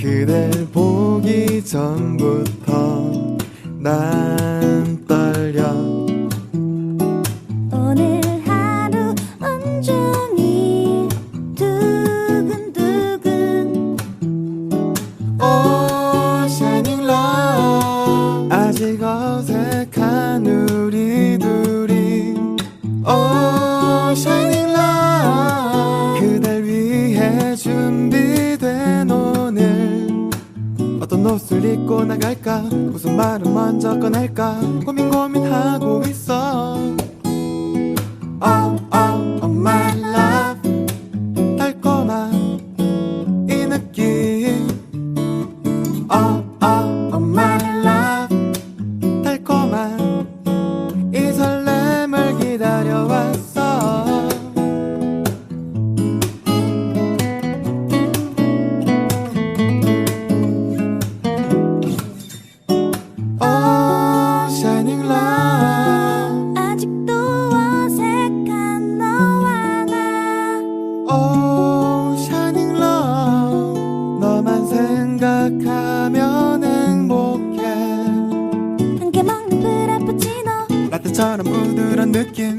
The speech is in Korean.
그댈 보기 전부터 난 떨려. 오늘 하루 온종일 두근두근 shining love. 아직 어 Oh shining 그댈 위해 준비된 오늘 어떤 옷을 입고 나갈까? 무슨 말을 먼저 꺼낼까? 고민 고민하고 있어 라떼처럼 부드러운 느낌